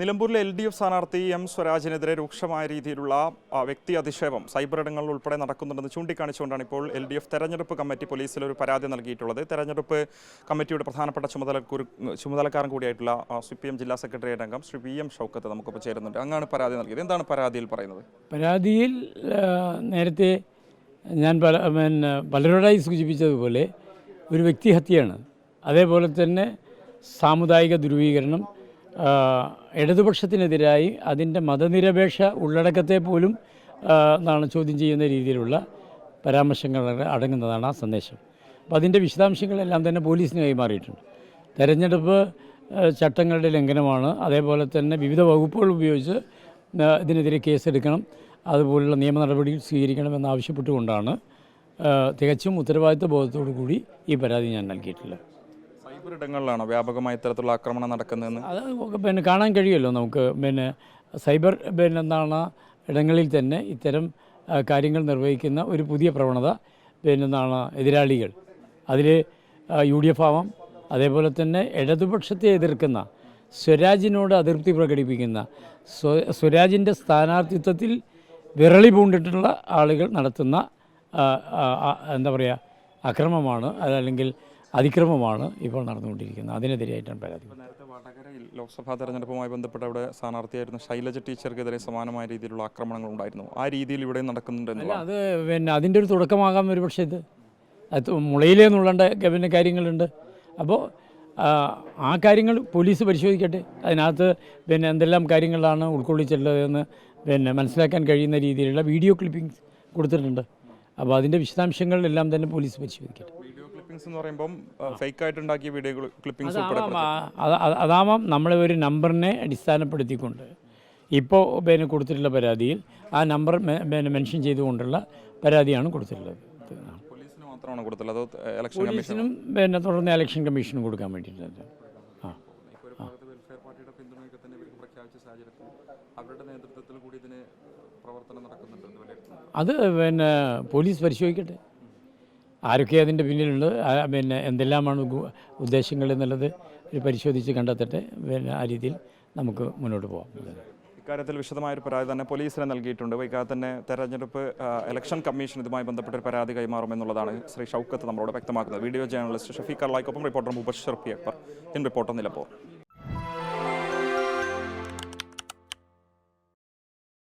നിലമ്പൂരിലെ L D F സ്ഥാനാർത്ഥി M സ്വരാജിനെതിരെ രൂക്ഷമായ രീതിയിലുള്ള വ്യക്തി അധിക്ഷേപം സൈബർ ഇടങ്ങളിൽ ഉൾപ്പെടെ നടക്കുന്നുണ്ടെന്ന് ചൂണ്ടിക്കാണിച്ചുകൊണ്ടാണ് ഇപ്പോൾ എൽ ഡി എഫ് തെരഞ്ഞെടുപ്പ് കമ്മിറ്റി പോലീസിൽ ഒരു പരാതി നൽകിയിട്ടുള്ളത്. തെരഞ്ഞെടുപ്പ് കമ്മിറ്റിയുടെ പ്രധാനപ്പെട്ട ചുമതല ചുമതലക്കാരൻ കൂടിയായിട്ടുള്ള സി പി എം ജില്ലാ സെക്രട്ടേറിയറ്റ് അംഗം ശ്രീ വി എം ഷൗക്കത്ത് നമുക്കിപ്പോൾ ചേരുന്നുണ്ട്. അങ്ങാണ് പരാതി നൽകിയത്. എന്താണ് പരാതിയിൽ പറയുന്നത്? പരാതിയിൽ നേരത്തെ ഞാൻ പലരോടായി സൂചിപ്പിച്ചതുപോലെ ഒരു വ്യക്തിഹത്യയാണ്. അതേപോലെ തന്നെ സാമുദായിക ധ്രുവീകരണം ഇടതുപക്ഷത്തിനെതിരായി അതിന്റെ മതനിരപേക്ഷ ഉള്ളടക്കത്തെ പോലും എന്നാണ് ചോദ്യം ചെയ്യുന്ന രീതിയിലുള്ള പരാമർശങ്ങൾ അടങ്ങുന്നതാണ് ആ സന്ദേശം. അപ്പോൾ അതിന്റെ വിശദാംശങ്ങളെല്ലാം തന്നെ പോലീസിന് കൈമാറിയിട്ടുണ്ട് തെരഞ്ഞെടുപ്പ് ചട്ടങ്ങളുടെ ലംഘനമാണ്. അതേപോലെ തന്നെ വിവിധ വകുപ്പുകൾ ഉപയോഗിച്ച് ഇതിനെതിരെ കേസെടുക്കണം. അതുപോലുള്ള നിയമ നടപടികൾ സ്വീകരിക്കണമെന്ന് ആവശ്യപ്പെട്ടുകൊണ്ടാണ് തികച്ചും ഉത്തരവാദിത്വ ബോധത്തോടു കൂടി ഈ പരാതി ഞാൻ നൽകിയിട്ടുള്ളത്. ഇടങ്ങളിലാണോ വ്യാപകമായി ഇത്തരത്തിലുള്ള ആക്രമണം നടക്കുന്നതെന്ന്? അത് പിന്നെ കാണാൻ കഴിയുമല്ലോ നമുക്ക്. പിന്നെ സൈബർ പിന്നെ എന്താണ് ഇടങ്ങളിൽ തന്നെ ഇത്തരം കാര്യങ്ങൾ നിർവഹിക്കുന്ന ഒരു പുതിയ പ്രവണത പിന്നെ എന്താണ് എതിരാളികൾ. അതിൽ യു ഡി എഫ് ആവാം അതേപോലെ തന്നെ ഇടതുപക്ഷത്തെ എതിർക്കുന്ന സ്വരാജിനോട് അതിർത്തി പ്രകടിപ്പിക്കുന്ന സ്വ സ്വരാജിന്റെ സ്ഥാനാർത്ഥിത്വത്തിൽ വിരളി പൂണ്ടിട്ടുള്ള ആളുകൾ നടത്തുന്ന എന്താ പറയുക അക്രമമാണ്. അതല്ലെങ്കിൽ അതിക്രമമാണ് ഇപ്പോൾ നടന്നുകൊണ്ടിരിക്കുന്നത്. അതിനെതിരെയായിട്ടാണ് പരാതി. നേരത്തെ വടകരയിൽ ലോക്സഭാ തെരഞ്ഞെടുപ്പുമായി ബന്ധപ്പെട്ട് അവിടെ സ്ഥാനാർത്ഥിയായിരുന്ന ശൈലജ ടീച്ചർക്കെതിരെ സമാനമായ രീതിയിലുള്ള ആക്രമണങ്ങൾ ഉണ്ടായിരുന്നു. ആ രീതിയിൽ ഇവിടെ നടക്കുന്നുണ്ട് അത് പിന്നെ അതിന്റെ ഒരു തുടക്കമാകാം ഒരു പക്ഷേ ഇത്. അത് മുളയിലേ എന്നുള്ളണ്ട പിന്നെ കാര്യങ്ങളുണ്ട്. അപ്പോൾ ആ കാര്യങ്ങൾ പോലീസ് പരിശോധിക്കട്ടെ. അതിനകത്ത് പിന്നെ എന്തെല്ലാം കാര്യങ്ങളാണ് ഉൾക്കൊള്ളിച്ചിട്ടുള്ളതെന്ന് പിന്നെ മനസ്സിലാക്കാൻ കഴിയുന്ന രീതിയിലുള്ള വീഡിയോ ക്ലിപ്പിംഗ്സ് കൊടുത്തിട്ടുണ്ട്. അപ്പോൾ അതിന്റെ വിശദാംശങ്ങളെല്ലാം തന്നെ പോലീസ് പരിശോധിക്കട്ടെ. ക്ലിപ്പിംഗ്സ് എന്ന് പറയുമ്പോൾ ഫേക്ക് ആയിട്ട് ഉണ്ടാക്കിയ വീഡിയോ ക്ലിപ്പിംഗ്സ് അതാവാം നമ്മളെ ഒരു നമ്പറിനെ അടിസ്ഥാനപ്പെടുത്തിക്കൊണ്ട്. ഇപ്പോൾ പിന്നെ കൊടുത്തിട്ടുള്ള പരാതിയിൽ ആ നമ്പർ പിന്നെ മെൻഷൻ ചെയ്തുകൊണ്ടുള്ള പരാതിയാണ് കൊടുത്തിട്ടുള്ളത്. പോലീസിന് മാത്രമാണ് കൊടുത്തുള്ളത് അതോ ഇലക്ഷൻ കമ്മീഷനും? പിന്നെ തുടർന്ന് ഇലക്ഷൻ കമ്മീഷനും കൊടുക്കാൻ വേണ്ടിയിട്ടുണ്ട് ആ. ഒരു ഭാഗത്ത് വെൽഫെയർ പാർട്ടിയുടെ പിന്തുണയൊക്കെ തന്നെ ഇവർക്ക് പ്രഖ്യാപിച്ച സാഹചര്യത്തിൽ അവരുടെ നേതൃത്വത്തിൽ കൂടി ഇതിന് പ്രവർത്തനം നടക്കുന്നുണ്ട് എന്ന് വിലയിരുത്തുന്നു. അത് പിന്നെ പോലീസ് പരിശോധിക്കട്ടെ. ആരൊക്കെ അതിന്റെ പിന്നിലുണ്ട് പിന്നെ എന്തെല്ലാമാണ് ഉദ്ദേശങ്ങൾ എന്നുള്ളത് ഒരു പരിശോധിച്ച് കണ്ടെത്തട്ടെ പിന്നെ ആ രീതിയിൽ നമുക്ക് മുന്നോട്ട് പോകാം ഇക്കാര്യത്തിൽ വിശദമായ ഒരു പരാതി തന്നെ പോലീസിന് നൽകിയിട്ടുണ്ട്. വൈകാതെ തന്നെ തെരഞ്ഞെടുപ്പ് ഇലക്ഷൻ കമ്മീഷൻ ഇതുമായി ബന്ധപ്പെട്ട ഒരു പരാതി കൈമാറുമെന്നുള്ളതാണ് ശ്രീ ഷൗക്കത്ത് നമ്മളോട് വ്യക്തമാക്കുന്നത്. Video journalist Shafeeq അള്ളായിക്കൊപ്പം reporter Mubashir P Akbar. In reporter Nilambur.